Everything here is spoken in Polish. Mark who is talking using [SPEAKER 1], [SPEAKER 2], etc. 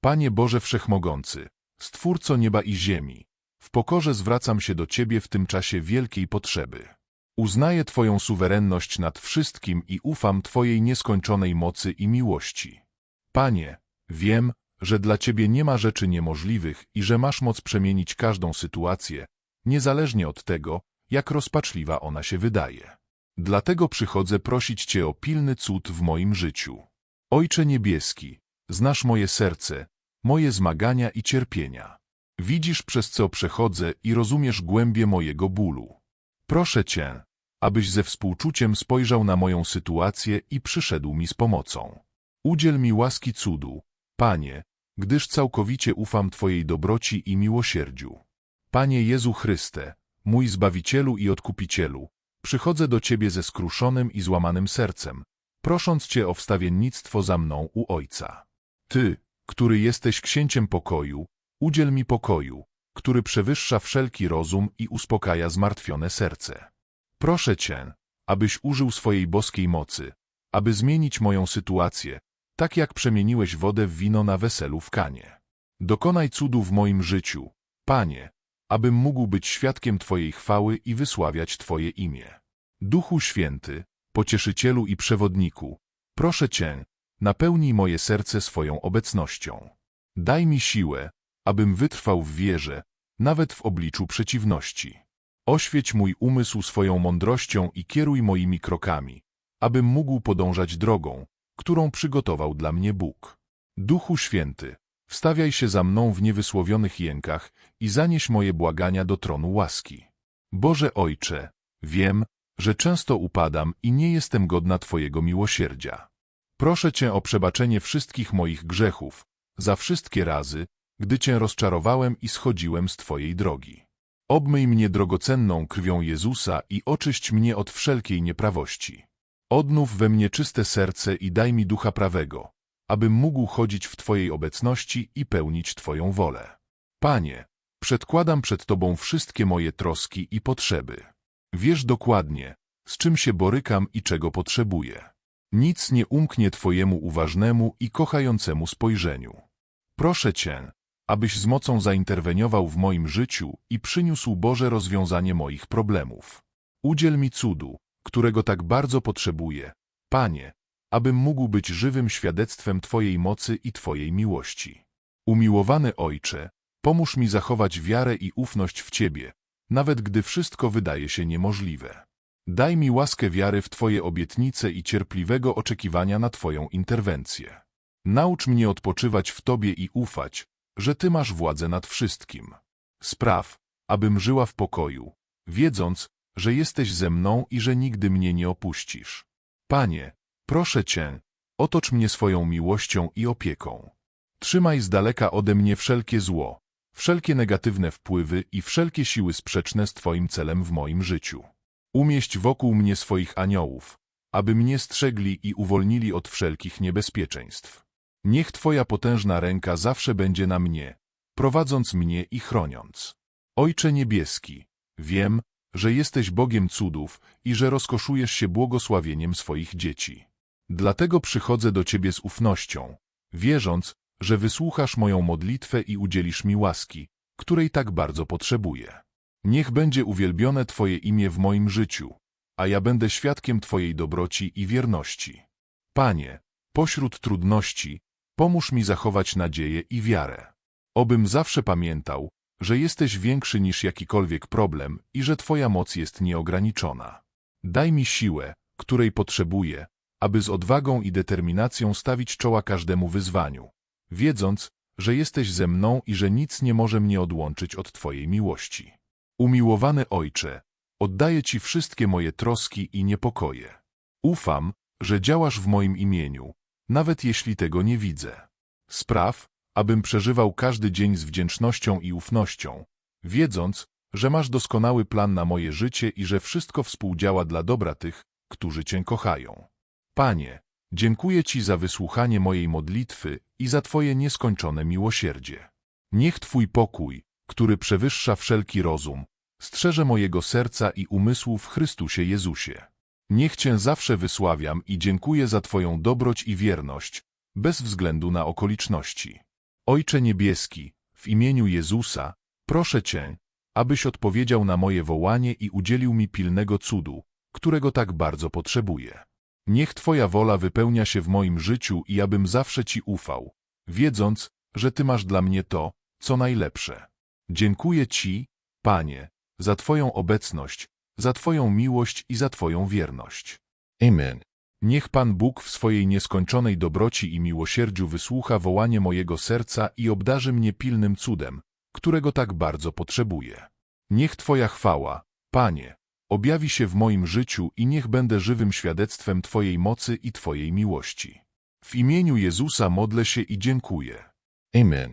[SPEAKER 1] Panie Boże Wszechmogący, Stwórco nieba i ziemi, w pokorze zwracam się do Ciebie w tym czasie wielkiej potrzeby. Uznaję Twoją suwerenność nad wszystkim i ufam Twojej nieskończonej mocy i miłości. Panie, wiem, że dla Ciebie nie ma rzeczy niemożliwych i że masz moc przemienić każdą sytuację, niezależnie od tego, jak rozpaczliwa ona się wydaje. Dlatego przychodzę prosić Cię o pilny cud w moim życiu. Ojcze Niebieski, znasz moje serce, moje zmagania i cierpienia. Widzisz, przez co przechodzę i rozumiesz głębie mojego bólu. Proszę Cię, abyś ze współczuciem spojrzał na moją sytuację i przyszedł mi z pomocą. Udziel mi łaski cudu, Panie, gdyż całkowicie ufam Twojej dobroci i miłosierdziu. Panie Jezu Chryste, mój Zbawicielu i Odkupicielu, przychodzę do Ciebie ze skruszonym i złamanym sercem, prosząc Cię o wstawiennictwo za mną u Ojca. Ty, który jesteś księciem pokoju, udziel mi pokoju, który przewyższa wszelki rozum i uspokaja zmartwione serce. Proszę Cię, abyś użył swojej boskiej mocy, aby zmienić moją sytuację, tak jak przemieniłeś wodę w wino na weselu w Kanie. Dokonaj cudu w moim życiu, Panie, abym mógł być świadkiem Twojej chwały i wysławiać Twoje imię. Duchu Święty, Pocieszycielu i Przewodniku, proszę Cię, napełnij moje serce swoją obecnością. Daj mi siłę, abym wytrwał w wierze, nawet w obliczu przeciwności. Oświeć mój umysł swoją mądrością i kieruj moimi krokami, abym mógł podążać drogą, którą przygotował dla mnie Bóg. Duchu Święty, wstawiaj się za mną w niewysłowionych jękach i zanieś moje błagania do tronu łaski. Boże Ojcze, wiem, że często upadam i nie jestem godna Twojego miłosierdzia. Proszę Cię o przebaczenie wszystkich moich grzechów, za wszystkie razy, gdy Cię rozczarowałem i schodziłem z Twojej drogi. Obmyj mnie drogocenną krwią Jezusa i oczyść mnie od wszelkiej nieprawości. Odnów we mnie czyste serce i daj mi ducha prawego, abym mógł chodzić w Twojej obecności i pełnić Twoją wolę. Panie, przedkładam przed Tobą wszystkie moje troski i potrzeby. Wiesz dokładnie, z czym się borykam i czego potrzebuję. Nic nie umknie Twojemu uważnemu i kochającemu spojrzeniu. Proszę Cię, abyś z mocą zainterweniował w moim życiu i przyniósł Boże rozwiązanie moich problemów. Udziel mi cudu, którego tak bardzo potrzebuję, Panie, abym mógł być żywym świadectwem Twojej mocy i Twojej miłości. Umiłowany Ojcze, pomóż mi zachować wiarę i ufność w Ciebie, nawet gdy wszystko wydaje się niemożliwe. Daj mi łaskę wiary w Twoje obietnice i cierpliwego oczekiwania na Twoją interwencję. Naucz mnie odpoczywać w Tobie i ufać, że Ty masz władzę nad wszystkim. Spraw, abym żyła w pokoju, wiedząc, że jesteś ze mną i że nigdy mnie nie opuścisz. Panie, proszę Cię, otocz mnie swoją miłością i opieką. Trzymaj z daleka ode mnie wszelkie zło, wszelkie negatywne wpływy i wszelkie siły sprzeczne z Twoim celem w moim życiu. Umieść wokół mnie swoich aniołów, aby mnie strzegli i uwolnili od wszelkich niebezpieczeństw. Niech Twoja potężna ręka zawsze będzie na mnie, prowadząc mnie i chroniąc. Ojcze Niebieski, wiem, że jesteś Bogiem cudów i że rozkoszujesz się błogosławieniem swoich dzieci. Dlatego przychodzę do Ciebie z ufnością, wierząc, że wysłuchasz moją modlitwę i udzielisz mi łaski, której tak bardzo potrzebuję. Niech będzie uwielbione Twoje imię w moim życiu, a ja będę świadkiem Twojej dobroci i wierności. Panie, pośród trudności, pomóż mi zachować nadzieję i wiarę. Obym zawsze pamiętał, że jesteś większy niż jakikolwiek problem i że Twoja moc jest nieograniczona. Daj mi siłę, której potrzebuję, aby z odwagą i determinacją stawić czoła każdemu wyzwaniu, wiedząc, że jesteś ze mną i że nic nie może mnie odłączyć od Twojej miłości. Umiłowany Ojcze, oddaję Ci wszystkie moje troski i niepokoje. Ufam, że działasz w moim imieniu, nawet jeśli tego nie widzę. Spraw, abym przeżywał każdy dzień z wdzięcznością i ufnością, wiedząc, że masz doskonały plan na moje życie i że wszystko współdziała dla dobra tych, którzy Cię kochają. Panie, dziękuję Ci za wysłuchanie mojej modlitwy i za Twoje nieskończone miłosierdzie. Niech Twój pokój, który przewyższa wszelki rozum, strzeże mojego serca i umysłu w Chrystusie Jezusie. Niech Cię zawsze wysławiam i dziękuję za Twoją dobroć i wierność, bez względu na okoliczności. Ojcze Niebieski, w imieniu Jezusa, proszę Cię, abyś odpowiedział na moje wołanie i udzielił mi pilnego cudu, którego tak bardzo potrzebuję. Niech Twoja wola wypełnia się w moim życiu i abym zawsze Ci ufał, wiedząc, że Ty masz dla mnie to, co najlepsze. Dziękuję Ci, Panie, za Twoją obecność, za Twoją miłość i za Twoją wierność.
[SPEAKER 2] Amen.
[SPEAKER 1] Niech Pan Bóg w swojej nieskończonej dobroci i miłosierdziu wysłucha wołanie mojego serca i obdarzy mnie pilnym cudem, którego tak bardzo potrzebuję. Niech Twoja chwała, Panie, objawi się w moim życiu i niech będę żywym świadectwem Twojej mocy i Twojej miłości. W imieniu Jezusa modlę się i dziękuję.
[SPEAKER 2] Amen.